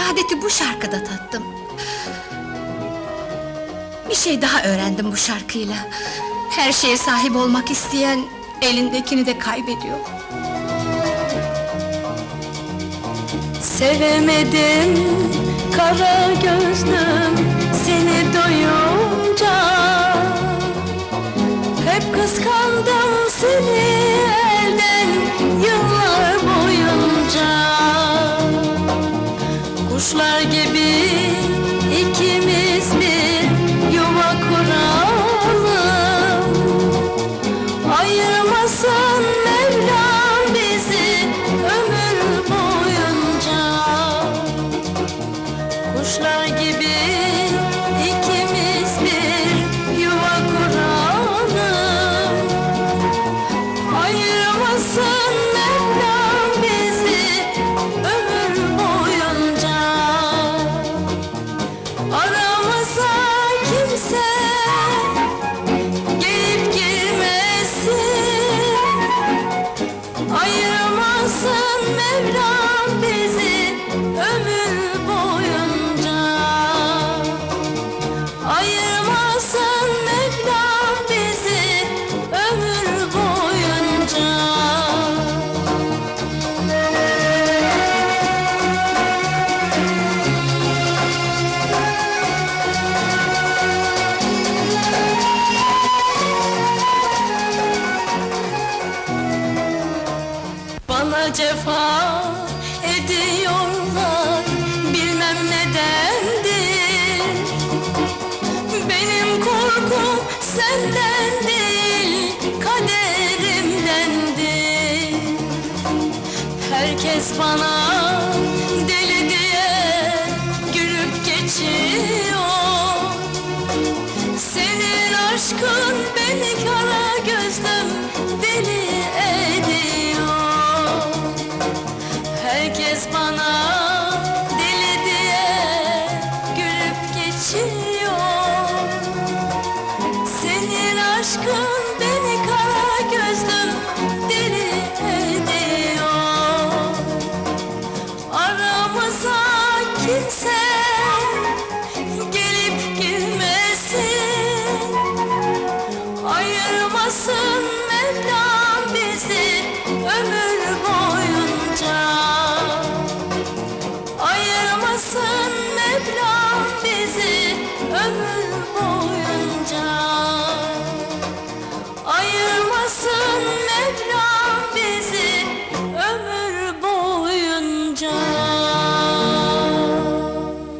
Saadeti bu şarkıda tattım. Bir şey daha öğrendim bu şarkıyla. Her şeye sahip olmak isteyen elindekini de kaybediyor. Sevemedim kara gözlüm seni doyunca Hep kıskandım seni Kuşlar gibi cefa ediyorlar bilmem nedendir. Benim korkum senden değil kaderimdendir. Herkes bana deli diye gülüp geçiyor. Senin aşkın beni kara gözlüm deli aşkın beni kara gözlüm deli ediyor. Aramıza kimse gelip girmesin. Ayırmasın Mevlam bizi ömür boyunca. Ayırmasın Mevlam bizi ömür boyunca